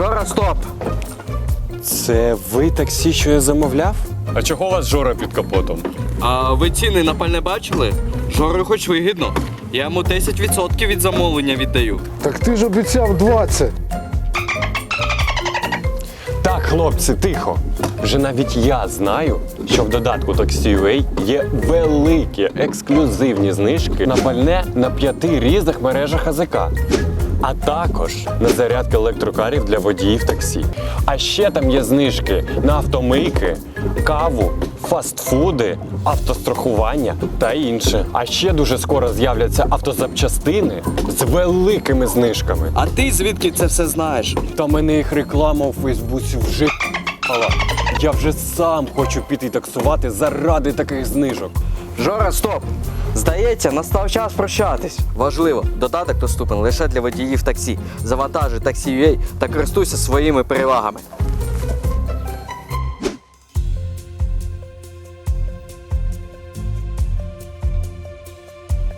Жора, стоп! Це ви таксі, що я замовляв? А чого у вас Жора під капотом? А ви ціни на пальне бачили? Жору хоч вигідно. Я йому 10% від замовлення віддаю. Так ти ж обіцяв 20. Так, хлопці, тихо. Вже навіть я знаю, що в додатку Taxi.ua є великі ексклюзивні знижки на пальне на п'яти різних мережах АЗК. А також на зарядки електрокарів для водіїв таксі. А ще там є знижки на автомийки, каву, фастфуди, автострахування та інше. А ще дуже скоро з'являться автозапчастини з великими знижками. А ти звідки це все знаєш? Та мене їх реклама у Фейсбуці вже. Я вже сам хочу піти таксувати заради таких знижок. Жора, стоп! Здається, настав час прощатись. Важливо, додаток доступен лише для водіїв таксі. Завантажуй Taxi.ua та користуйся своїми перевагами.